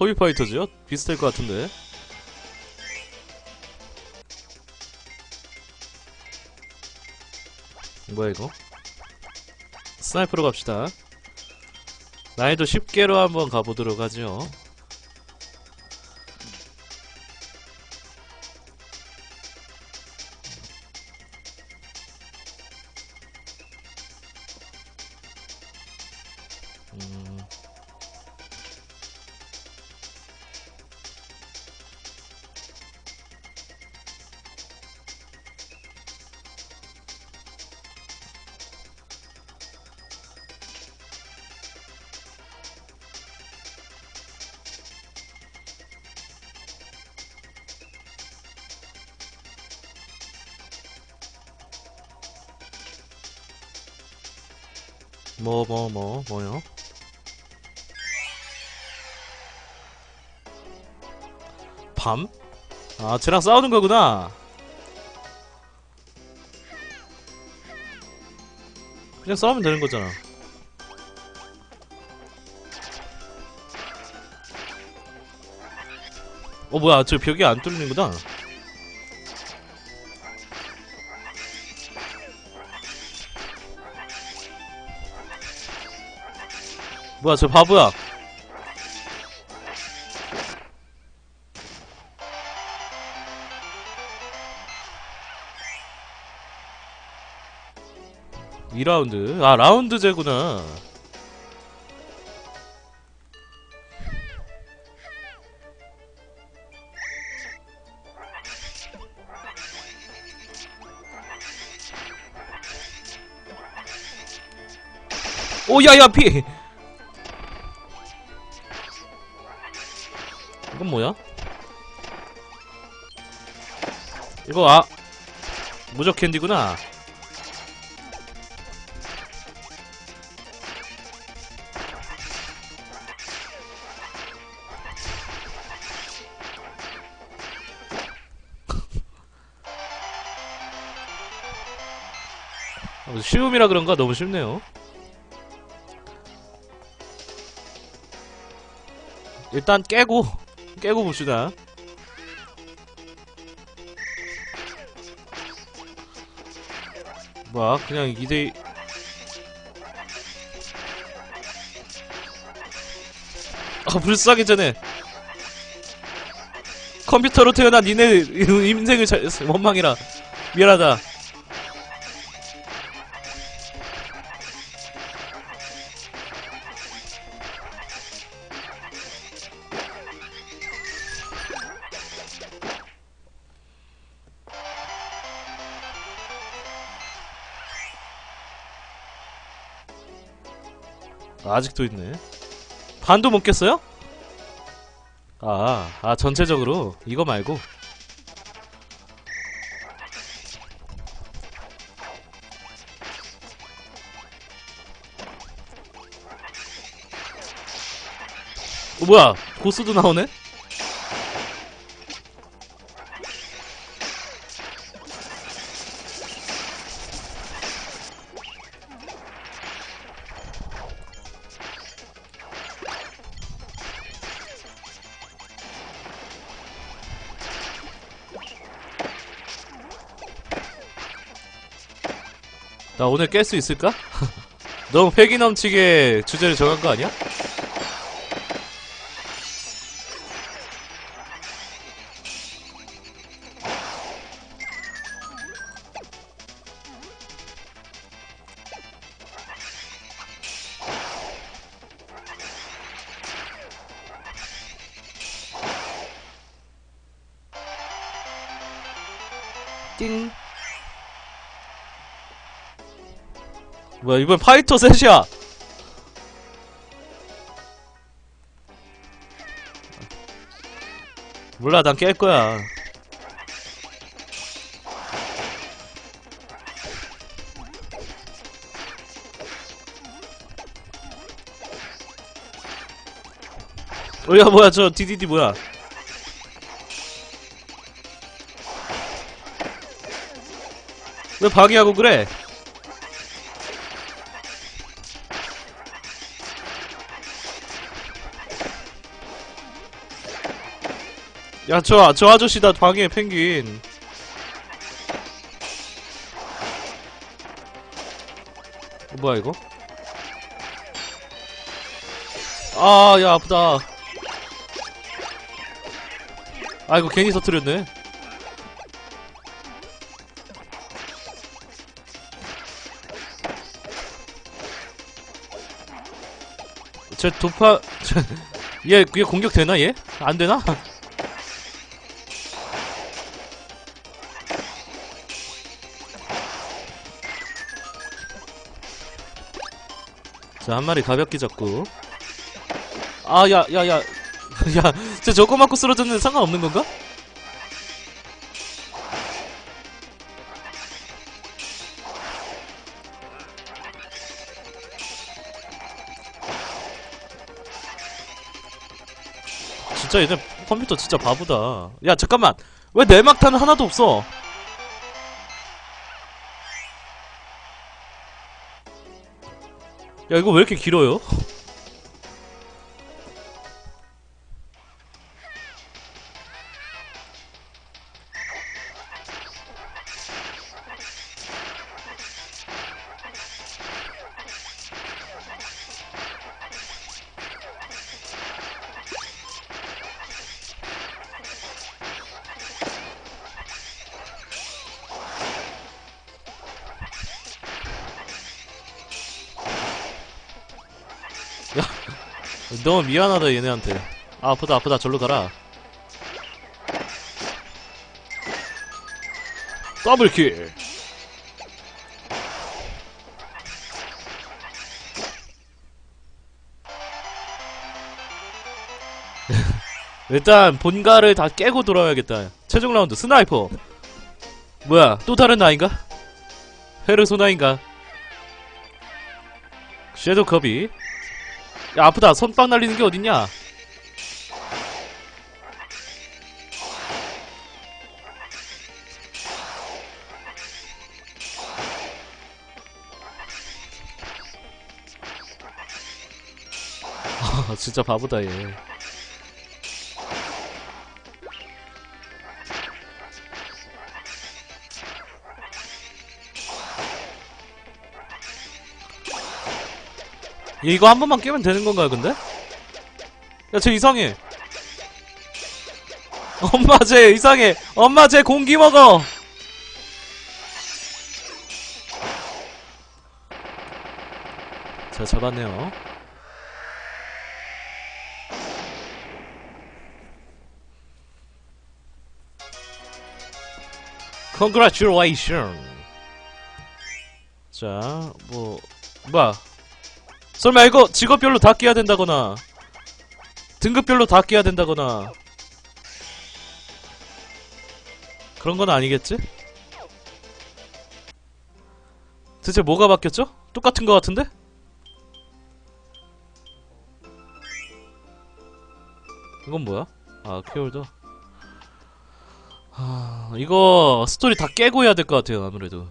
허위 파이터즈요? 비슷할 것 같은데. 뭐야 이거? 스나이퍼로 갑시다. 난이도 10개로 한번 가보도록 하죠. 뭐, 뭐, 뭐, 뭐요? 밤? 아, 쟤랑 싸우는 거구나. 그냥 싸우면 되는 거잖아. 어, 뭐야, 저 벽이 안 뚫리는구나. 뭐야, 저 바보야. 이라운드아 라운드 제구나. 오 야야 피 뭐야? 이거 아 무적 캔디구나 어, 쉬움이라 그런가 너무 쉽네요. 일단 깨고 깨고 봅시다. 뭐야 그냥 2대 아 불쌍히 전에. 컴퓨터로 태어난 니네 인생을 잘, 원망이라. 미안하다 아직도 있네. 반도 못 깼어요? 아, 아, 전체적으로. 이거 말고. 어, 뭐야. 고스도 나오네? 나 오늘 깰 수 있을까? 너무 패기 넘치게 주제를 정한 거 아니야? 띵. 뭐야 이번 파이터 셋이야. 몰라 난 깰 거야. 어야 뭐야 저 DDD 뭐야? 왜 방해하고 그래 야, 저, 저 아저씨다, 방에 펭귄. 어, 뭐야, 이거? 아, 야, 아프다. 아이고, 괜히 터뜨렸네. 쟤 도파, 쟤, 얘, 얘 공격 되나, 얘? 안 되나? 자, 한 마리 가볍게 잡고. 아, 야, 야, 야. 야, 저 저거 맞고 쓰러졌는데 상관없는 건가? 진짜 얘네 컴퓨터 진짜 바보다. 야, 잠깐만. 왜 내막탄은 하나도 없어? 야, 이거 왜 이렇게 길어요? 너무 미안하다 얘네한테. 아, 아프다 아프다. 절로 가라. 더블킬. 일단 본가를 다 깨고 돌아와야겠다. 최종 라운드 스나이퍼. 뭐야 또 다른 아인가? 페르소나인가? 섀도우 커비 야 아프다. 손빵 날리는 게 어딨냐? 아, 진짜 바보다 얘 이거 한 번만 깨면 되는 건가요, 근데? 야, 쟤 이상해. 엄마, 쟤 이상해. 엄마, 쟤 공기 먹어. 자, 잡았네요. Congratulations. 자, 뭐, 뭐야. 설마 이거 직업별로 다 끼야 된다거나 등급별로 다 끼야 된다거나 그런 건 아니겠지? 대체 뭐가 바뀌었죠? 똑같은 거 같은데? 이건 뭐야? 아 키홀더 하... 이거 스토리 다 깨고 해야 될 것 같아요 아무래도